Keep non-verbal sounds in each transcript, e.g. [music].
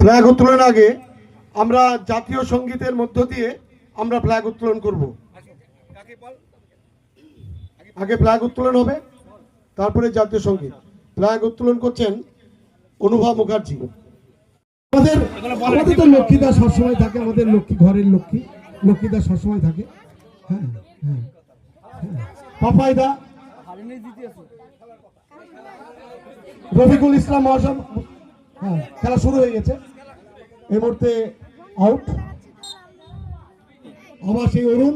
Flag উত্তোলন আগে আমরা জাতীয় সঙ্গীতের মধ্য দিয়ে আমরা ফ্ল্যাগ উত্তোলন করব। আগে ফ্ল্যাগ উত্তোলন হবে তারপরে জাতীয় সংগীত। ফ্ল্যাগ উত্তোলন করছেন অনুভব মুখার্জি। আমাদের আমাদের তো লক্ষ্মীদা সবসময় থাকে আমাদের লক্ষ্মী ঘরের লক্ষ্মী। লক্ষ্মীদা সবসময় থাকে। হ্যাঁ হ্যাঁ হ্যাঁ। পাপাইদা রফিকুল ইসলাম মহাশয় হ্যাঁ খেলা শুরু হয়ে গেছে। এই মুহূর্তে আউট আবার সেই অরুণ,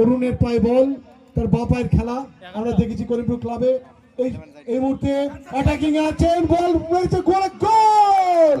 অরুণের পায়ে বল, তার বা পায়ের খেলা। আমরা দেখেছি করিমপুর ক্লাবে। এই এই মুহূর্তে অ্যাটাকিং আছেন গোল গোল গোল।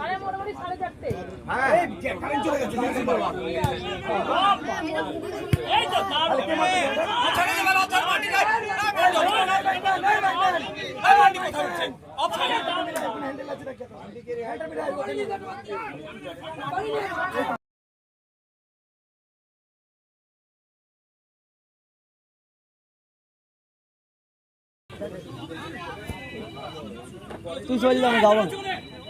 মানে মোটামুটি সাড়ে চারটে তুই চল যাবে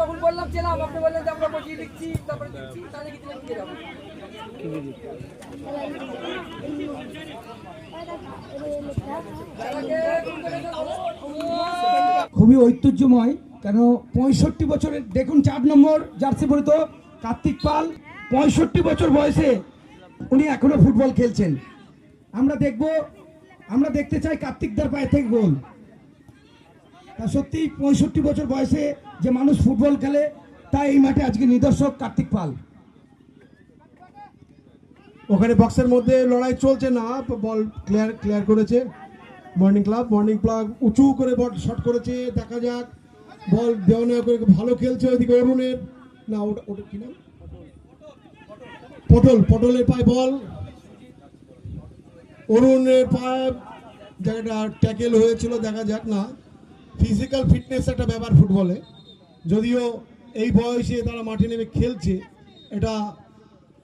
তখন বললাম আপনি বললেন যে আমরা বসিয়ে দিচ্ছি তারপরে দিচ্ছি তাহলে কি দিলেন যাব খুবই ঐতিহ্যময়, কেন পঁয়ষট্টি বছরের, দেখুন চার নম্বর জার্সি পরিত কার্তিক পাল, পঁয়ষট্টি বছর বয়সে উনি এখনও ফুটবল খেলছেন। আমরা দেখব, আমরা দেখতে চাই কার্তিকদার পায়ে থেকে গোল। তা সত্যি পঁয়ষট্টি বছর বয়সে যে মানুষ ফুটবল খেলে তা এই মাঠে আজকে নিদর্শক কার্তিক পাল। ওখানে বক্সের মধ্যে লড়াই চলছে না বল ক্লিয়ার ক্লিয়ার করেছে। মর্নিং ক্লাব মর্নিং ক্লাব উঁচু করে বল শট করেছে, দেখা যাক। বল দেওয়া নেওয়া করে ভালো খেলছে ওইদিকে অরুণের। না ওটা ওটা কি নাম? পটল পটলের পায়ে বল। অরুণের পায়ে জায়গাটা ট্যাকেল হয়েছিল দেখা যাক না। ফিজিক্যাল ফিটনেস একটা ব্যাপার ফুটবলে। যদিও এই বয়সে তারা মাঠে নেমে খেলছে এটা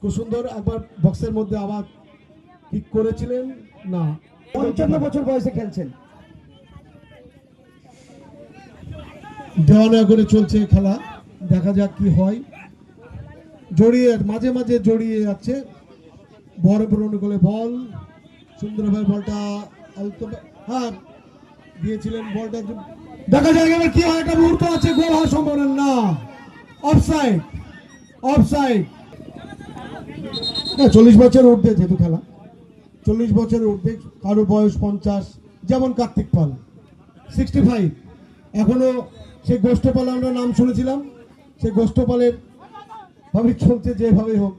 খুব সুন্দর। একবার বক্সের মধ্যে আবার ঠিক করেছিলেন না। পঞ্চান্ন বছর বয়সে খেলছেন। দেওয়ানা করে চলছে খেলা। দেখা যাক কি হয়। জড়িয়ে, মাঝে মাঝে জড়িয়ে যাচ্ছে বড় বড় করে বল। সুন্দরভাবে বলটা হ্যাঁ দিয়েছিলেন বলটা দেখা যাক এবার কি হয়। একটা মুহূর্ত আছে, গোল হওয়ার সম্ভাবনা না। অফসাইড অফসাইড চল্লিশ বছর উঠবে যেহেতু খেলা। চল্লিশ বছর উঠবে কারও বয়স পঞ্চাশ, যেমন কার্তিক পাল। সিক্সটি ফাইভ এখনও সেই গোষ্ঠপাল আমরা নাম শুনেছিলাম। সেই গোষ্ঠপালের ভাবে চলছে যেভাবে হোক।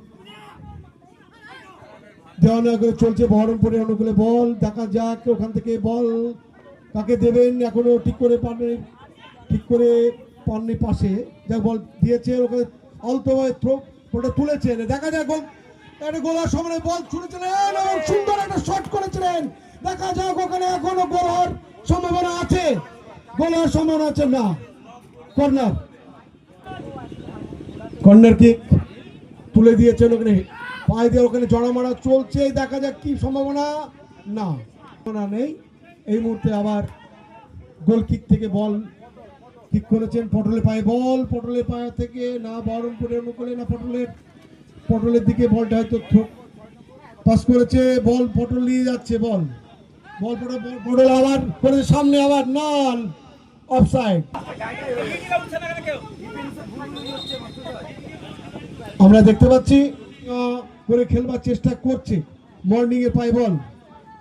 দেওয়ানা করে চলছে বহরমপুরের অনুকূলে বল, দেখা যাক ওখান থেকে বল কাকে দেবেন, এখনও ঠিক করে পাননি, ঠিক করে পাননি পাশে। যা বল দিয়েছে, ওখানে অল্প থ্রো ওটা তুলেছেন। দেখা যাক গোল একটা গোলার সময় বল ছুড়েছিলেন এবং সুন্দর একটা শট করেছিলেন। দেখা যাক, ওখানে এখনও গোল হওয়ার সম্ভাবনা আছে। গোল হওয়ার সম্ভাবনা আছে না। কর্নার। কর্নার কিক তুলে দিয়েছেন ওখানে। পায়ে দিয়ে ওখানে জড়া মারা চলছে, দেখা যাক কি সম্ভাবনা। না নেই। এই মুহূর্তে আবার গোল কিক থেকে বল কিক করেছেন পটলের পায়ে, বল পটলের পায়ে থেকে। না বহরমপুরের অনুকূলে না পটলের। পটলের দিকে বলটা হয়তো পাস করেছে, বল পটল নিয়ে যাচ্ছে, বল। বল পড়ে পড়ে আবার করে সামনে আবার নল অফসাইড আমরা দেখতে পাচ্ছি, করে খেলবার চেষ্টা করছে। মর্নিং এর পায়ে বল।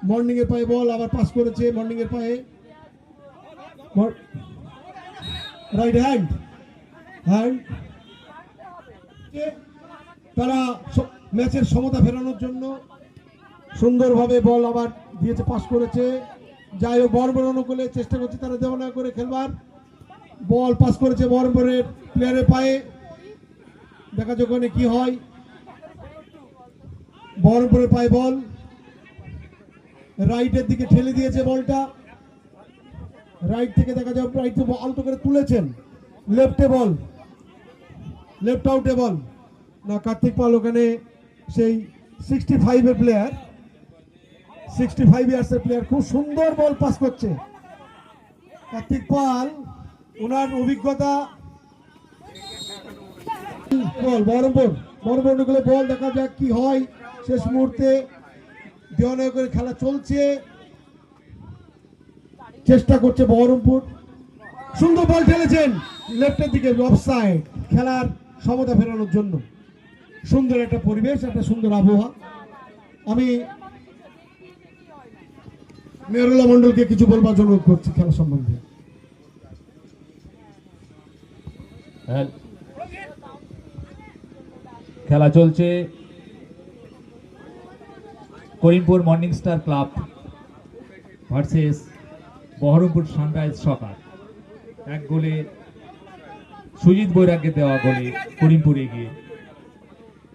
মর্নিং এর পায়ে বল, আবার পাস করেছে মর্নিং এর পায়ে। রাইট হ্যান্ড হ্যান্ড তারা ম্যাচের সমতা ফেরানোর জন্য সুন্দরভাবে বল আবার দিয়েছে পাস করেছে। যাই হোক, বড় বড় অনুকূলে চেষ্টা করছে তারা দেওয়া করে খেলবার। বল পাস করেছে বরবরের প্লেয়ারের পায়ে। দেখা যাক ওখানে কি হয়। বহরমপুরের পায়ে বল। রাইটের দিকে ঠেলে দিয়েছে বলটা। রাইট থেকে দেখা যাক রাইট আলতো করে তুলেছেন। লেফটে বল। লেফট আউটে বল। না, কার্তিক পাল ওখানে সেই সিক্সটি ফাইভের প্লেয়ার সিক্সটি ফাইভ ইয়ার্সের প্লেয়ার খুব সুন্দর বল পাস করছে। কার্তিক পাল, ওনার অভিজ্ঞতা বল বহরমপুর বহরমপুরগুলো বল দেখা যাক কি হয়। শেষ মুহূর্তে দেওয়ানয় করে খেলা চলছে। চেষ্টা করছে বহরমপুর। সুন্দর বল ঠেলেছেন লেফটের দিকে অফসাইড খেলার সমতা ফেরানোর জন্য। সুন্দর একটা পরিবেশ, একটা সুন্দর আবহাওয়া। আমি মেহরুল্লাহ মন্ডলকে কিছু বলবার জন্য করছি খেলা সম্বন্ধে। হ্যাঁ। খেলা চলছে। Karimpur morning star club versus Baharampur sunrise soccer. এক গোলে সুজিত বৈরাগ্যে দেওয়া গোলে করিমপুর এগিয়ে।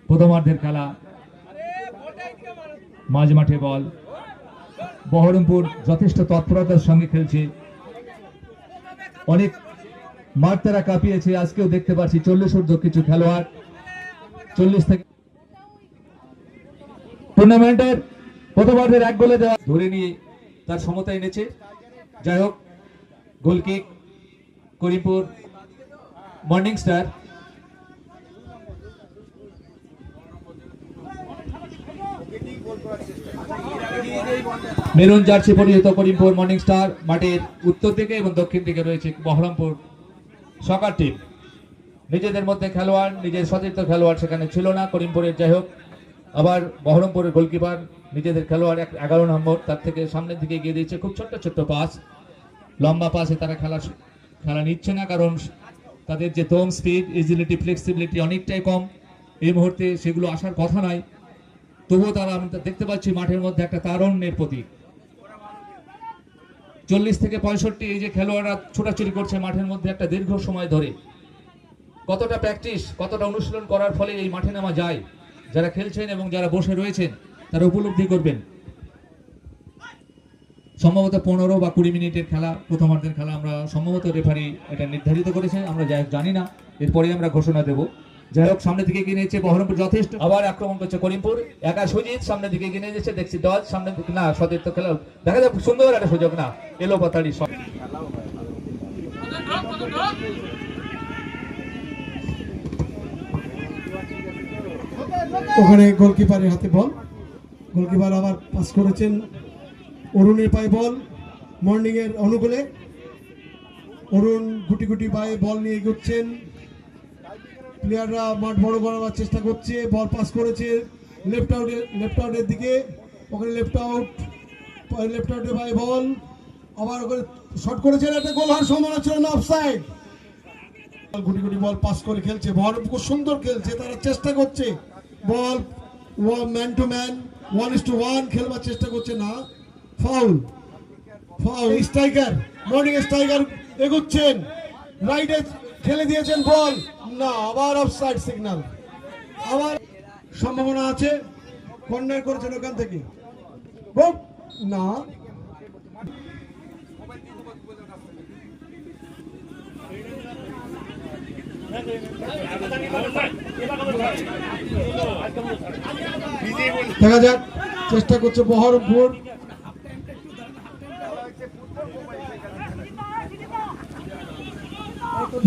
প্রথমার্ধের খেলা মাঝ মাঠে বল। বহরমপুর যথেষ্ট তৎপরতার সঙ্গে খেলছে। অনেক মাঠ তারা কাঁপিয়েছে, আজকেও দেখতে পাচ্ছি চল্লিশ কিছু খেলোয়াড়। চল্লিশ থেকে টুর্নামেন্টের প্রথমার্ধের এক গোলে দেওয়া ধরে নিয়ে তার সমতা এনেছে। যাই হোক goal kick Karimpur morning star maroon jersey পরিহিত করিমপুর মর্নিং স্টার মাঠের উত্তর দিকে এবং দক্ষিণ দিকে রয়েছে বহরমপুর সকার টিম নিজেদের মধ্যে খেলোয়াড়, নিজের সতীর্থ খেলোয়াড় সেখানে ছিল না, করিমপুরের যাই হোক। আবার বহরমপুরের গোলকিপার, নিজেদের খেলোয়াড় এক এগারো নম্বর, তার থেকে সামনের দিকে গিয়ে দিয়েছে, খুব ছোট্ট ছোট্ট পাস। লম্বা পাসে তারা খেলা খেলা নিচ্ছে না, কারণ তাদের যে দম স্পিড ইজিলিটি ফ্লেক্সিবিলিটি অনেকটাই কম। এই মুহূর্তে সেগুলো আসার কথা নয়। তবুও তারা আমি দেখতে পাচ্ছি মাঠের মধ্যে একটা তারণ্যের প্রতীক। চল্লিশ থেকে পঁয়ষট্টি, এই যে খেলোয়াড়রা ছোটাছুটি করছে মাঠের মধ্যে একটা দীর্ঘ সময় ধরে। কতটা প্র্যাকটিস, কতটা অনুশীলন করার ফলে এই মাঠে নামা যায়? যারা খেলছেন এবং যারা বসে রয়েছেন, তারা উপলব্ধি করবেন। সম্ভবত পনেরো বা কুড়ি মিনিটের খেলা প্রথমার্ধের খেলা আমরা সম্ভবত রেফারি এটা নির্ধারিত করেছে, আমরা যাই জানি না। এরপরে আমরা ঘোষণা দেব। যাই হোক সামনের দিকে এগিয়ে নিয়েছে বহরমপুর যথেষ্ট। আবার আক্রমণ করছে করিমপুর। একা সুজিত সামনের দিকে এগিয়ে নিয়ে যাচ্ছে, দেখছি ডজ সামনে না, সতীর্থ খেলা দেখা যাক, সুন্দর একটা সুযোগ না, এলো পাতাড়ি সব। ওখানে গোলকিপারের হাতে বল। গোলকিপার আবার পাস করেছেন। অরুণের পায়ে বল। মর্নিং এর অনুকূলে অরুণ গুটি গুটি পায়ে বল নিয়ে এগোচ্ছেন। প্লেয়াররা মাঠ বড় করার চেষ্টা করছে। বল পাস করেছে। লেফট আউটের লেফট আউটের দিকে। ওখানে লেফট আউট লেফট আউটের পায়ে বল। আবার ওখানে শট করেছেন। একটা গোল হওয়ার সম্ভাবনা ছিল না অফসাইড গুটি গুটি বল পাস করে খেলছে। বল খুব সুন্দর খেলছে। তারা চেষ্টা করছে। Ball man to man one is to one খেলবার চেষ্টা করছে না। Foul foul striker morning striker এগোচ্ছেন। রাইটে ঠেলে দিয়েছেন বল না আবার অফসাইড সিগন্যাল আবার সম্ভাবনা আছে। কর্নার করেছেন ওখান থেকে। না। দেখা যাক, চেষ্টা করছে বহরমপুর।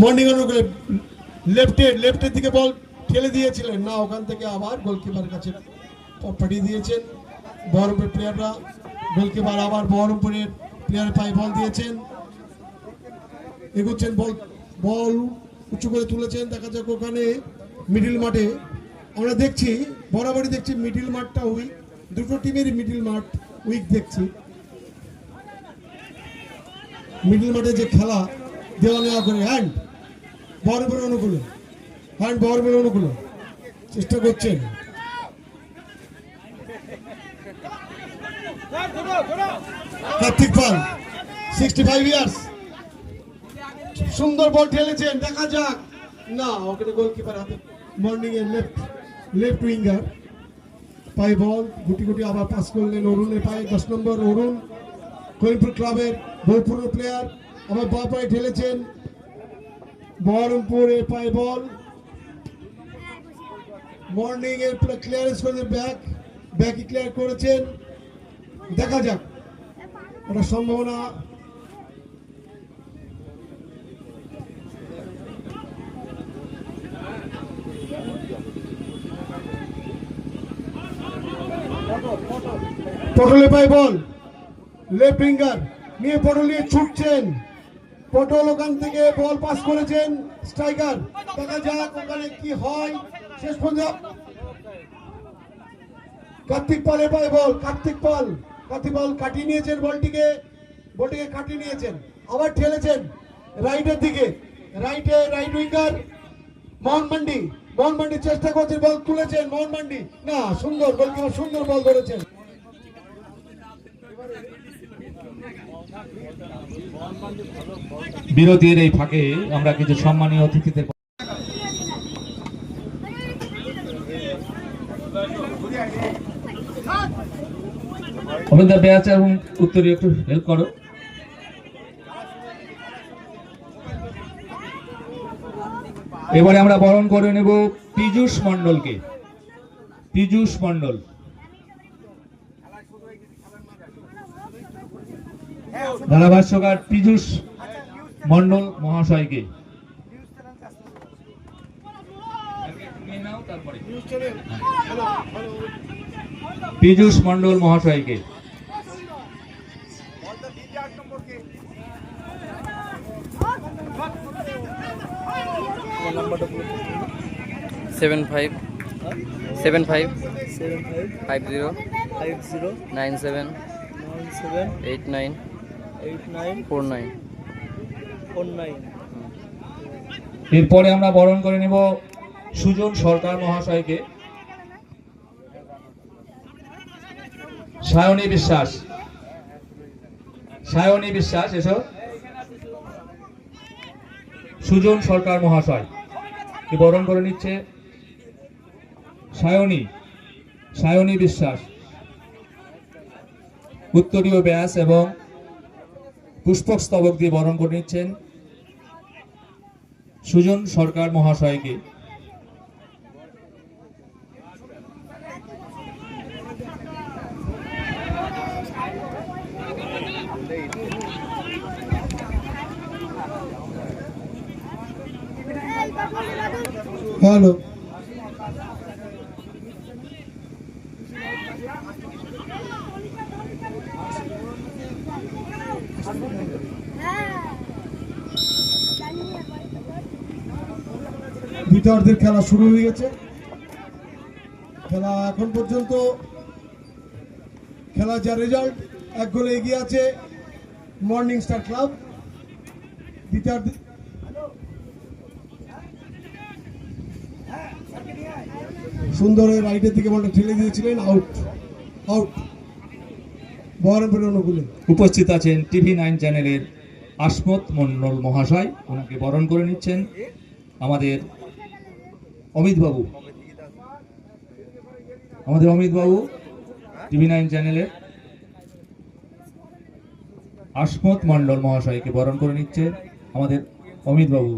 মর্নিং অনুকূলে লেফটে, লেফটের দিকে বল ঠেলে দিয়েছিলেন। না, ওখান থেকে আবার গোলকিপারের কাছে পাঠিয়ে দিয়েছেন বহরমপুর প্লেয়াররা গোলকিপার আবার বহরমপুরের প্লেয়ার পায়ে বল দিয়েছেন। এগোচ্ছেন বল বল উঁচু করে তুলেছেন। দেখা যাক ওখানে মিডিল মাঠে। আমরা দেখছি, বরাবরই দেখছি মিডিল মাঠটা উইক দুটো টিমেরই মিডিল মাঠ উইক দেখছি। মিডিল মাঠে যে খেলা, দেওয়া নেওয়া করে। হ্যান্ড বহরমপুরের অনুকূলে। হ্যান্ড বহরমপুরের অনুকূলে। চেষ্টা করছেন। Kartik Pal sixty five years সুন্দর বল ঠেলেছেন, দেখা যাক। না, ওখানে গোলকিপার হাতে মর্নিং এর লেফট লেফট উইঙ্গার পায়ে বল, গুটি গুটি আবার পাস করলেন অরুণের পায়ে, দশ নম্বর অরুণ। করিমপুর ক্লাবের বহুপুরো প্লেয়ার আবার বা পায়ে ঠেলেছেন। বহরমপুর বহরমপুরের পায়ে বল। মর্নিং এর ক্লিয়ারেন্স করে ব্যাক ব্যাকই ক্লিয়ার করেছেন। দেখা যাক একটা সম্ভাবনা পটলে পাই বল। লেফট উইঙ্গার নিয়ে পটল নিয়ে ছুটছেন। পটল ওখান থেকে বল পাস করেছেন স্ট্রাইকার। দেখা যাক ওখানে কি হয়। শেষ পর্যন্ত কার্তিক পালের পায়ে বল, কার্তিক পাল। কার্তিক পাল কাটিয়ে নিয়েছেন বলটিকে। বলটিকে কাটিয়ে নিয়েছেন। আবার ঠেলেছেন রাইটের দিকে। রাইটে রাইট উইঙ্গার মোহন মান্ডি। মোহন মান্ডি চেষ্টা করছেন, বল তুলেছেন, মোহন মান্ডি। না, সুন্দর গোলকিপার সুন্দর বল ধরেছেন। বিরতির এই ফাঁকে আমরা কিছু সম্মানীয় অতিথিদের অমিতা বেয়াচা এবং উত্তরী একটু হেল্প করো। এবারে আমরা বরণ করে নেব পীযূষ মণ্ডলকে। পীযূষ মণ্ডল। ধারাভাষ্যকার পীযূষ মণ্ডল মহাশয়কে। পীযূষ মণ্ডল মহাশয়কে। Seven five seven five seven five five zero five zero nine seven nine seven eight nine. Four nine four nine এরপরে আমরা বরণ করে নেব সুজন সরকার মহাশয়কে। সায়নী বিশ্বাস। সায়নী বিশ্বাস এসো। সুজন সরকার মহাশয়। কে বরণ করে নিচ্ছে? সায়নী। সায়নী বিশ্বাস। উত্তরীয় ব্যাস এবং পুষ্পক স্তবক দিয়ে বরণ করে নিচ্ছেন সুজন সরকার মহাশয়কে। হ্যালো। দ্বিতীয়ার্ধের খেলা শুরু হয়ে গেছে। খেলা এখন পর্যন্ত খেলা যা রেজাল্ট এক গোলে এগিয়ে আছে মর্নিং স্টার ক্লাব দ্বিতীয়ার্ধে সুন্দর রাইটের দিকে বলটা ঠেলে দিয়েছিলেন আউট আউট উপস্থিত আছেন টিভি নাইন চ্যানেলের আসমত মন্ডল মহাশয়, ওনাকে বরণ করে নিচ্ছেন। আমাদের অমিত বাবু। আমাদের অমিত বাবু টিভি নাইন চ্যানেলের আসমত মন্ডল মহাশয়কে বরণ করে নিচ্ছে আমাদের অমিত বাবু।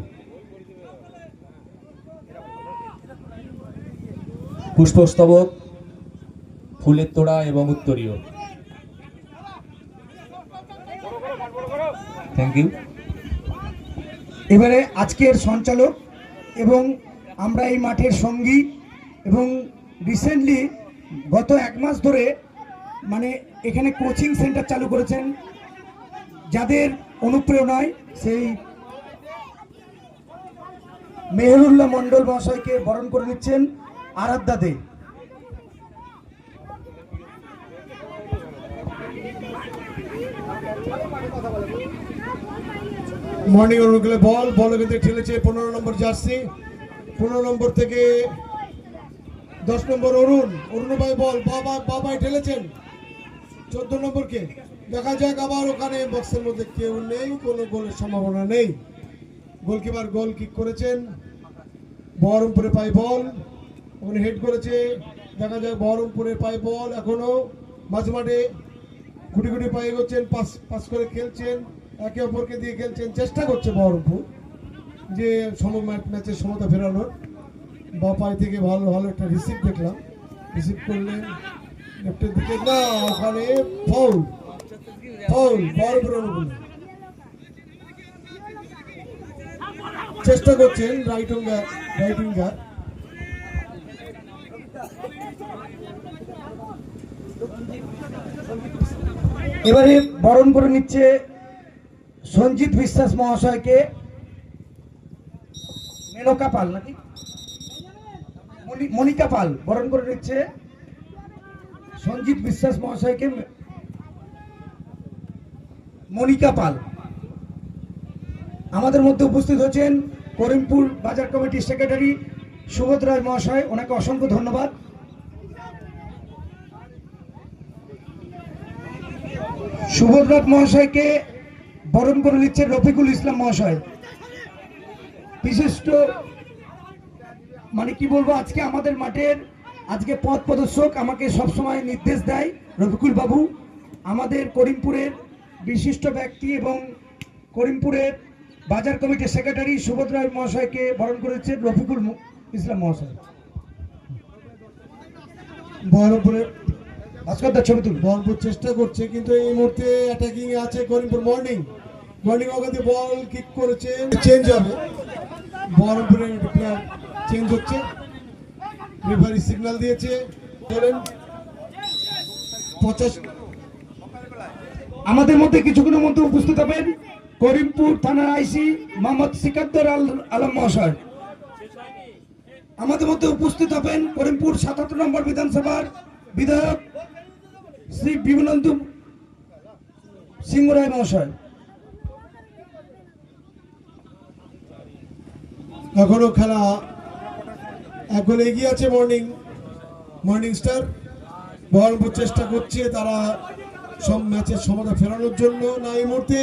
পুষ্পস্তবক, ফুলের তোড়া এবং উত্তরীয়। থ্যাংক ইউ এবারে আজকের সঞ্চালক এবং আমরা এই মাঠের সঙ্গী এবং রিসেন্টলি গত এক মাস ধরে মানে এখানে কোচিং সেন্টার চালু করেছেন যাদের অনুপ্রেরণায় সেই মেহরুল্লাহ মণ্ডল মহাশয়কে বরণ করে নিচ্ছেন আরাধ্যা দে। মর্নিং অনুকূলে বল বল কিন্তু ঠেলেছে পনেরো নম্বর জার্সি। পনেরো নম্বর থেকে দশ নম্বর অরুণ অরুণ ভাই বল, বাবা, বাবাই ঠেলেছেন। চোদ্দ নম্বরকে। দেখা যাক আবার ওখানে বক্সের মধ্যে কেউ নেই, কোনো গোলের সম্ভাবনা নেই। গোলকিপার গোল কিক করেছেন। বহরমপুরে পাই বল। ওখানে হেড করেছে। দেখা যাক বহরমপুরে পাই বল। এখনও মাঝ মাঠে গুটি গুটি পায়ে এগোচ্ছেন, পাস পাস করে খেলছেন। একে অপরকে দিয়ে খেলছেন। চেষ্টা করছে বহরমপুর যে সম ম্যাচের সমতা ফেরানোর বা থেকে ভালো ভালো একটা রিসিভ দেখলাম। রিসিভ করলে লেফটের দিকে, না, ওখানে ফাউল ফাউল বহরমপুর অনুকূলে চেষ্টা করছেন রাইট উইঙ্গার রাইট উইঙ্গার এবারে বরণ করে নিচ্ছে সঞ্জিত বিশ্বাস মহাশয়কে। মেনকা পাল নাকি? মনিকা পাল বরণ করে নিচ্ছে সঞ্জিত বিশ্বাস মহাশয়কে মনিকা পাল। আমাদের মধ্যে উপস্থিত হচ্ছেন করিমপুর বাজার কমিটির সেক্রেটারি সুবোধ রায় মহাশয়, ওনাকে অসংখ্য ধন্যবাদ। সুবোধরাত মহাশয়কে বরণ করে নিচ্ছে রফিকুল ইসলাম মহাশয়। বিশিষ্ট মানে কি বলব আজকে আমাদের মাঠের আজকে পথ প্রদর্শক আমাকে সবসময় নির্দেশ দেয় রফিকুল বাবু। আমাদের করিমপুরের বিশিষ্ট ব্যক্তি এবং করিমপুরের বাজার কমিটির সেক্রেটারি সুবোধ রায় মহাশয়কে বরণ করেছে রফিকুল ইসলাম মহাশয়। বহরমপুরে ভাস্কর দার ছবি তুলুন। বহরমপুর চেষ্টা করছে কিন্তু এই মুহূর্তে অ্যাটাকিং আছে করিমপুর মর্নিং মর্নিং ওখান বল কিক করেছে। চেঞ্জ হবে। বহরমপুরের প্লেয়ার চেঞ্জ হচ্ছে। রেফারি সিগন্যাল দিয়েছে। পঞ্চাশ আমাদের মধ্যে কিছুক্ষণের মধ্যে উপস্থিত হবেন করিমপুর থানার আইসি মোহাম্মদ সিকাদ্দর আল আলম মহাশয়। আমাদের মধ্যে উপস্থিত হবেন করিমপুর সাতাত্তর নম্বর বিধানসভার বিধায়ক শ্রী বিমনন্দু সিংহ রায় মহাশয়। এখনও খেলা এখন এগিয়ে আছে মর্নিং মর্নিং স্টার। বহরমপুর চেষ্টা করছে তারা সব ম্যাচের সমতা ফেরানোর জন্য। না, এই মুহূর্তে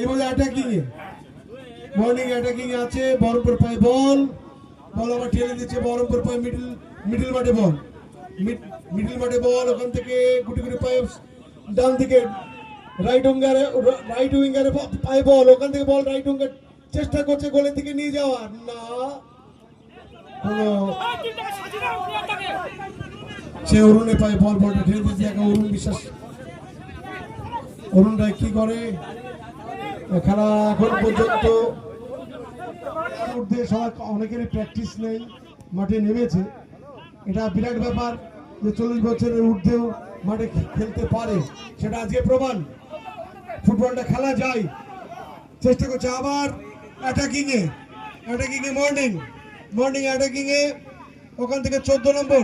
এই অ্যাটাকিং এ মর্নিং অ্যাটাকিং আছে, বহরমপুর পায় বল। বল আবার ঠেলে দিচ্ছে বহরমপুর পায় মিডল মিডল মাঠে বল। মিডল মাঠে বল, ওখান থেকে গুটি গুটি পায়ে ডান দিকে রাইট উইঙ্গারে রাইট উইঙ্গারে পায় বল। ওখান থেকে বল রাইট উইঙ্গার চেষ্টা করছে গোলের দিকে নিয়ে যাওয়ার। না। কোনো সে অরুণে পায় বল বলটা ঠেলে দিয়েছে একা অরুণ বিশ্বাস অরুণ রায় কি করে? খেলা এখন পর্যন্ত ঊর্ধ্বে সবাই অনেকেরই প্র্যাকটিস নেই, মাঠে নেমেছে। এটা বিরাট ব্যাপার যে চল্লিশ বছরের ঊর্ধ্বেও মাঠে খেলতে পারে। সেটা আজকে প্রমাণ। ফুটবলটা খেলা যায়। চেষ্টা করছে আবার অ্যাটাকিং এ অ্যাটাকিং এ মর্নিং মর্নিং অ্যাটাকিং এ ওখান থেকে চোদ্দ নম্বর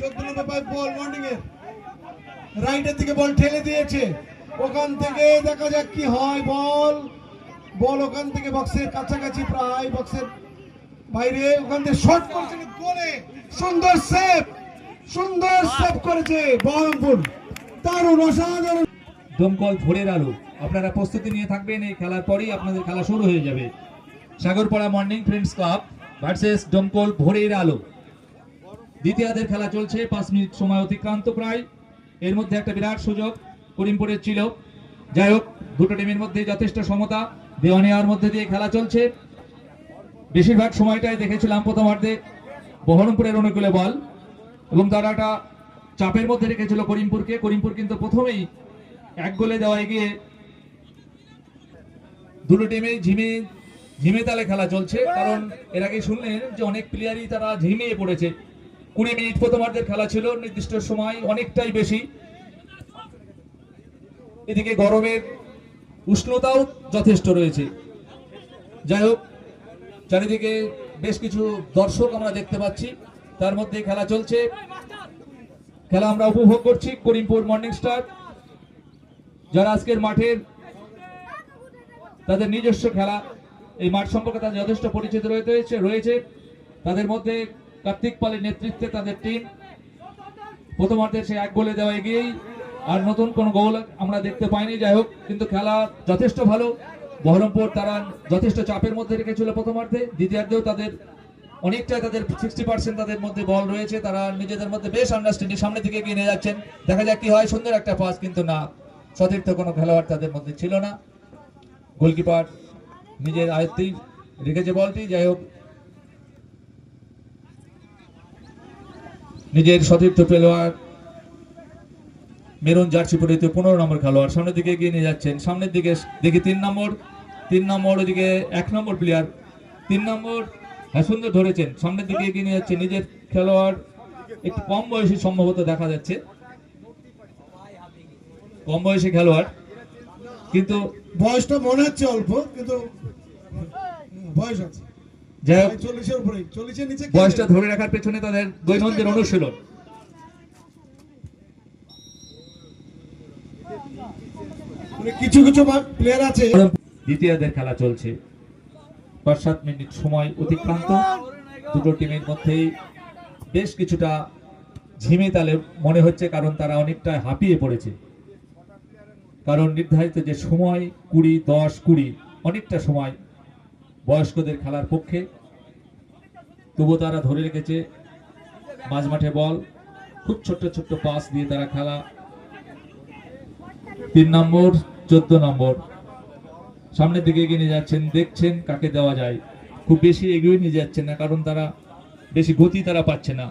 চোদ্দ নম্বর পাই বল মর্নিং এ রাইটের দিকে বল ঠেলে দিয়েছে। ওখান থেকে দেখা যাক কি হয় বল বল ওখান থেকে বক্সের কাছাকাছি প্রায় বক্সের বাইরে। ওখান থেকে শট করছে গোলে। সুন্দর সেভ সুন্দর সেভ করেছে বহরমপুর। দারুণ, অসাধারণ। দমকল ভোরের আলো। আপনারা প্রস্তুতি নিয়ে থাকবেন, এই খেলার পরেই আপনাদের খেলা শুরু হয়ে যাবে। Sagarpara morning friends club versus Domkal ভোরের আলো। দ্বিতীয়ার্ধের খেলা চলছে, পাঁচ মিনিট সময় অতিক্রান্ত প্রায়। এর মধ্যে একটা বিরাট সুযোগ করিমপুরের ছিল। যাই হোক, দুটো টিমের মধ্যে যথেষ্ট সমতা। দেওয়া নেওয়ার মধ্যে দিয়ে খেলা চলছে। বেশিরভাগ সময়টাই দেখেছিলাম প্রথমার্ধে বহরমপুরের অনুকূলে বল। এবং তারা একটা চাপের মধ্যে রেখেছিল করিমপুরকে। করিমপুর কিন্তু প্রথমেই এক গোলে দেওয়া এগিয়ে দুটো টিমে ঝিমে ঝিমে তালে খেলা চলছে। কারণ এর আগে শুনলেন যে অনেক প্লেয়ারই তারা ঝিমিয়ে পড়েছে। কুড়ি মিনিট প্রথমার্ধের খেলা ছিল, নির্দিষ্ট সময় অনেকটাই বেশি। এদিকে গরমের উষ্ণতাও যথেষ্ট রয়েছে। যাই হোক, চারিদিকে বেশ কিছু দর্শক আমরা দেখতে পাচ্ছি। তার মধ্যে খেলা চলছে। খেলা আমরা উপভোগ করছি করিমপুর মর্নিং স্টার যারা আজকের মাঠের তাদের নিজস্ব খেলা। এই মাঠ সম্পর্কে তাদের যথেষ্ট পরিচিত রয়েছে রয়েছে। তাদের মধ্যে কার্তিক পালের নেতৃত্বে তাদের টিম প্রথমার্ধে সে এক গোলে দেওয়া এগিয়েই, আর নতুন কোনো গোল আমরা দেখতে পাইনি। যাই হোক, কিন্তু খেলা যথেষ্ট ভালো। বহরমপুর তারা যথেষ্ট চাপের মধ্যে রেখেছিল প্রথমার্ধে। দ্বিতীয়ার্ধেও তাদের অনেকটাই তাদের সিক্সটি পার্সেন্ট তাদের মধ্যে বল রয়েছে। তারা নিজেদের মধ্যে বেশ আন্ডারস্ট্যান্ডিং সামনের দিকে এগিয়ে নিয়ে যাচ্ছেন। দেখা যাক কি হয়। সুন্দর একটা পাস কিন্তু না। সতীর্থ কোনো খেলোয়াড় তাদের মধ্যে ছিল না। গোলকিপার নিজের আয়ত্তেই রেখেছে বলটি, যাই হোক। নিজের সতীর্থ খেলোয়াড় মেরুন জার্সি পরিহিত পনেরো নম্বর খেলোয়াড় সামনের দিকে এগিয়ে নিয়ে যাচ্ছেন। সামনের দিকে দেখি তিন নম্বর তিন নম্বর, ওদিকে এক নম্বর প্লেয়ার তিন নম্বর হ্যাঁ সুন্দর ধরেছেন। সামনের দিকে এগিয়ে নিয়ে যাচ্ছে নিজের খেলোয়াড়। একটু কম বয়সী সম্ভবত দেখা যাচ্ছে। কম বয়সী খেলোয়াড়। কিন্তু বয়সটা মনে হচ্ছে অল্প কিন্তু বয়স আছে। যাই হোক। চল্লিশের উপরে চল্লিশের নিচে বয়সটা ধরে রাখার পেছনে তাদের দৈনন্দিন অনুশীলন। মানে কিছু কিছু প্লেয়ার আছে। খেলা চলছে। পাঁচ সাত মিনিট সময় অতিক্রান্ত। দুটো টিমের মধ্যেই বেশ কিছুটা ঝিমে তালে মনে হচ্ছে কারণ তারা অনেকটা হাঁপিয়ে পড়েছে। কারণ নির্ধারিত যে সময়, কুড়ি, দশ, কুড়ি, অনেকটা সময় বয়স্কদের খেলার পক্ষে। তবু তারা ধরে রেখেছে মাঝ মাঠে বল, খুব ছোট্ট ছোট্ট পাস দিয়ে তারা খেলা। তিন নম্বর, চোদ্দ নম্বর। সামনের দিকে এগিয়ে নিয়ে যাচ্ছেন, দেখছেন কাকে দেওয়া যায়। খুব বেশি এগিয়ে নিয়ে যাচ্ছেন না, কারণ তারা বেশি গতি তারা পাচ্ছে না।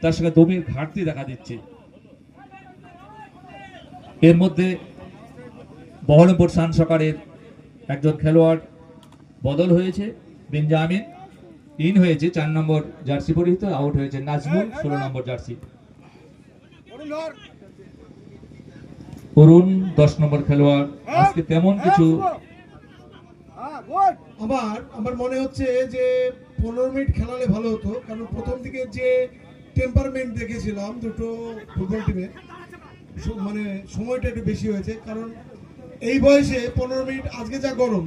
তার সঙ্গে দমের ঘাটতি দেখা দিচ্ছে। এর মধ্যে বহরমপুর সান সকারের একজন খেলোয়াড় বদল হয়েছে, বেঞ্জামিন। ইন হয়েছে, চার নম্বর জার্সি পরিহিত, আউট হয়েছে নাজমুল, ষোলো নম্বর জার্সি। অরুণ, দশ নম্বর খেলোয়াড়। আজকে তেমন কিছু আমার আমার মনে হচ্ছে যে পনেরো মিনিট খেলালে ভালো হতো, কারণ প্রথম দিকে যে টেম্পারমেন্ট দেখেছিলাম দুটো ফুটবল টিমে মানে সময়টা একটু বেশি হয়েছে, কারণ এই বয়সে পনেরো মিনিট আজকে যা গরম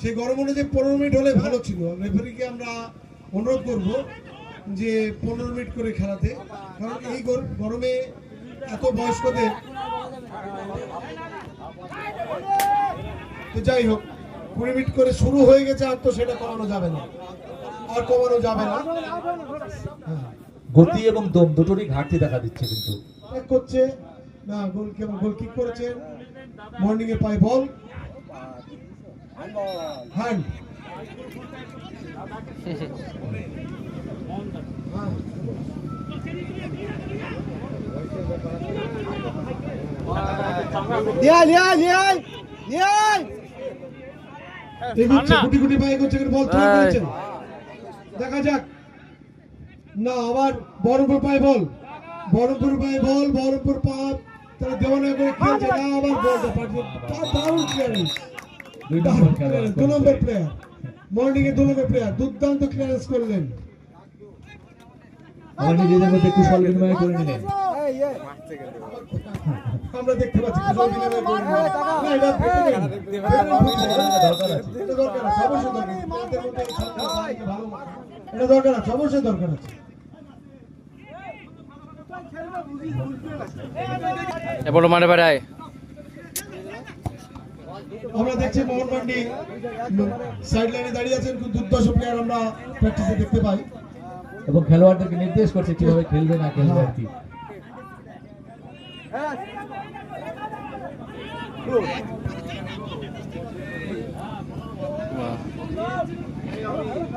সেই গরম অনুযায়ী পনেরো মিনিট হলে ভালো ছিল। রেফারিকে আমরা অনুরোধ করব যে পনেরো মিনিট করে খেলাতে কারণ এই গর- গরমে এত বয়স্কদের তো যাই হোক কুড়ি মিনিট করে শুরু হয়ে গেছে আর তো সেটা কমানো যাবে না। আর কমানো যাবে না। গতি এবং দম দুটোরই ঘাটতি দেখা দিচ্ছে কিন্তু। করছে না গোল কেমন গোল কিক করেছেন মর্নিং এ পায় বল হ্যান্ড এগোচ্ছে গুটি গুটি পায়ে এগোচ্ছে বল করেছেন। দেখা যাক। না আবার বহরমপুর পায়ে বল। বহরমপুর পায়ে বল বহরমপুর পা তারা দেওয়ানা করে খেলছে না আবার বলটা পাঠিয়ে তা- দারুণ ক্লিয়ারেন্স দু নম্বর প্লেয়ার মর্নিং এ দু নম্বর প্লেয়ার দুর্দান্ত ক্লিয়ারেন্স করলেন। নিজেদের মধ্যে কুশল বিনিময় করে নিলেন। আমরা দেখতে পাচ্ছি কুশল বিনিময় করে নিলেন। না, এটা। দরকার আছে। অবশ্যই এটা আছে। অবশ্যই দরকার আছে। এবার মারে বেড়ায় আমরা দেখছি মোহন মান্ডি সাইড লাইনে দাঁড়িয়ে আছেন খুব দুর্দশ প্লেয়ার আমরা প্র্যাকটিসে দেখতে পাই। এবং খেলোয়াড়দেরকে নির্দেশ করছে কীভাবে খেলবে না খেলবে আর কি।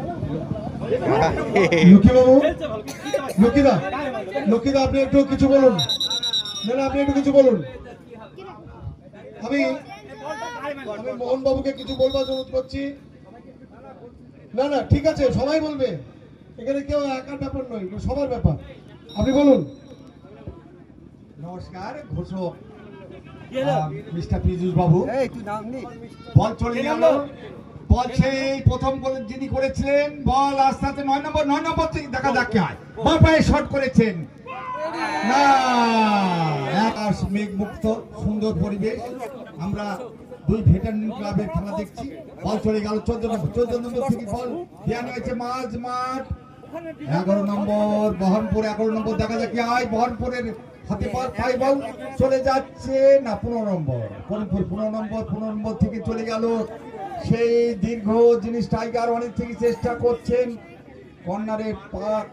লক্ষ্মী [laughs] বাবু লক্ষ্মীদা লক্ষ্মীদা আপনি একটু কিছু বলুন। না আপনি একটু কিছু বলুন। আমি আমি মোহন বাবুকে কিছু বলবার অনুরোধ করছি। না না ঠিক আছে সবাই বলবে। এখানে কেউ একার ব্যাপার নয় এটা সবার ব্যাপার। আপনি বলুন। নমস্কার ঘোষক। মিস্টার পীযুষ বাবু এই তুই নাম নি। বল চলে গেল বল সেই প্রথম গোল যিনি করেছিলেন, বল আস্তে আস্তে, নয় নম্বর নয় নম্বর থেকে দেখা যাক কে হয়। বল পায়ে শট করেছেন। না, আকাশ মেঘ মুক্ত সুন্দর পরিবেশ। আমরা দুই ভেটারিন ক্লাবের খেলা দেখছি। বল চলে গেল, চোদ্দ নম্বর চোদ্দ নম্বর মাঝ মাঠ। এগারো নম্বর, বহরমপুর, এগারো নম্বর, দেখা যাক কি হয়। বহরমপুরের হাতে পাই বল চলে যাচ্ছে। না, পনেরো নম্বর বহরমপুর পনেরো নম্বর পনেরো নম্বর থেকে চলে গেল। সেই দীর্ঘ জিনিস টাইগার অনেক থেকে চেষ্টা করছেন। কর্নারের পাক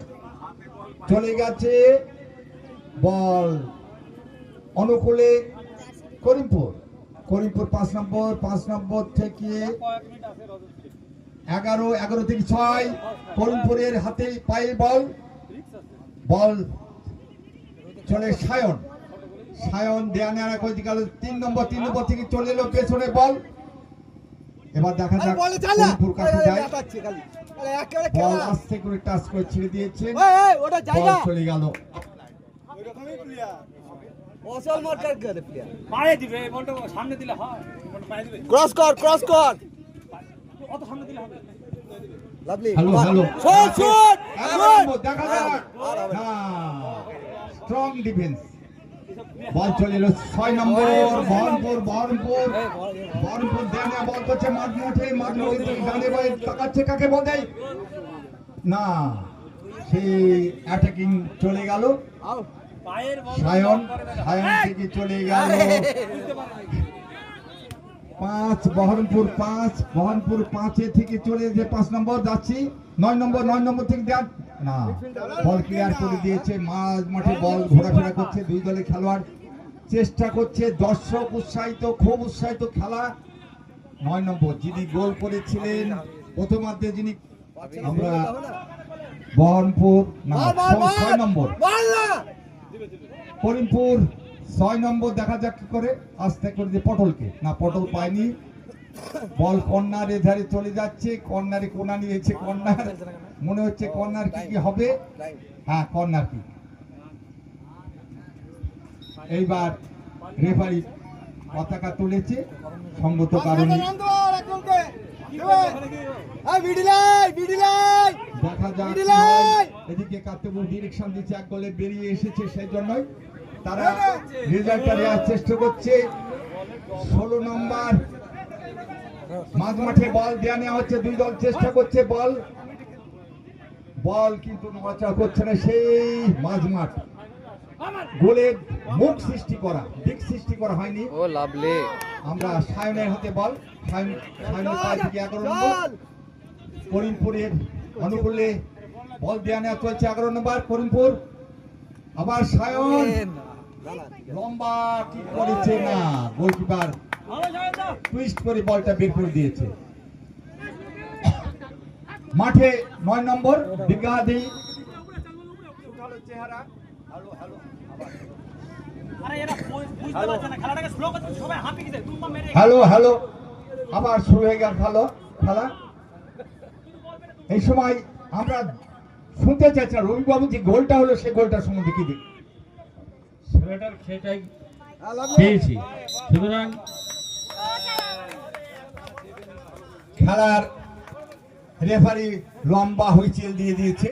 চলে গেছে। বল অনুকূলে করিমপুর। করিমপুর পাঁচ নম্বর পাঁচ নম্বর থেকে এগারো এগারো থেকে ছয়। করিমপুরের হাতে পায়ে বল। বল চলে সায়ন। সায়ন দেয়া নেওয়া তিন নম্বর তিন নম্বর থেকে চলে এলো পেছনে বল। এবার দেখা যাক করিমপুর কাছে যায়। বল আস্তে করে টাচ করে ছেড়ে দিয়েছেন ওটা বল চলে গেল। অসল মার্কার করে প্লেয়ার পায়ে দিবে বলটা সামনে দিলে হয়। বলটা পায়ে দিবে। ক্রস কর ক্রস কর। অত সামনে দিলে হবে। Lovely hello hello shot shot দেখা যাক। স্ট্রং ডিফেন্স বল চলে এলো ছয় নম্বর বহরমপুর বহরমপুর বহরমপুর দেনে বল করছে মাঠ মাঠে মাঠ মাঠে ডানে বাই তাকাচ্ছে কাকে বল দেয় না সেই অ্যাটাকিং চলে গেল সায়ন সায়ন থেকে চলে গেল পাঁচ বহরমপুর পাঁচ বহরমপুর পাঁচে থেকে চলে যে পাঁচ নম্বর যাচ্ছি নয় নম্বর নয় নম্বর থেকে দেন না বল ক্লিয়ার করে দিয়েছে মাঝ মাঠে বল ঘোরাফেরা করছে দুই দলের খেলোয়াড় চেষ্টা করছে দর্শক উৎসাহিত খুব উৎসাহিত খেলা। নয় নম্বর যিনি গোল করেছিলেন প্রথমার্ধে যিনি আমরা বহরমপুর ছয় নম্বর। করিমপুর ছয় নম্বর দেখা যাক কি করে। আস্তে করে দিয়ে পটলকে। না পটল পায়নি। বল কর্নারে ধারে চলে যাচ্ছে। কর্নারে কোনা নিয়েছে কর্নার। মনে হচ্ছে কর্নার কি কি হবে? হ্যাঁ কর্নার কি। এইবার রেফারি পতাকা তুলেছে সঙ্গত কারণে। দেখা যাক। এদিকে ডিরেকশন দিচ্ছে এক গোলে বেরিয়ে এসেছে সেই জন্যই তারা রেজাল্টটা নেওয়ার চেষ্টা করছে। ষোলো নম্বর মাঝ মাঠে বল দেওয়া নেওয়া হচ্ছে দুই দল চেষ্টা করছে বল বল কিন্তু নড়াচড়া করছে না সেই মাঝ মাঠ গোলের মুখ সৃষ্টি করা দিক সৃষ্টি করা হয়নি। ও লাভলি। আমরা সায়নের হাতে বল সায়ন সায়নের পায়ে থেকে এগারো নম্বর। করিমপুরের অনুকূলে বল দেওয়া নেওয়া চলছে এগারো নম্বর করিমপুর। আবার সায়ন। লম্বা কি করেছে না গোলকিপার টুইস্ট করে বলটা বের করে দিয়েছে। মাঠে নয় নম্বর বিজ্ঞাদি আরে এরা বুঝ- বুঝতে পারছে না খেলাটাকে স্লো করতে সবাই হাঁপিয়ে গেছে তুম্বা মেরে হ্যালো। হ্যালো আবার শুরু হয়ে গেল খেলো খেলা। এই সময় আমরা শুনতে চাইছিলাম রবিবাবু যে গোলটা হলো সেই গোলটার সম্বন্ধে কি ছেলেটার খেটাই পেয়েছি। সুতরাং খেলার রেফারি লম্বা হুইচেল দিয়ে দিয়েছে।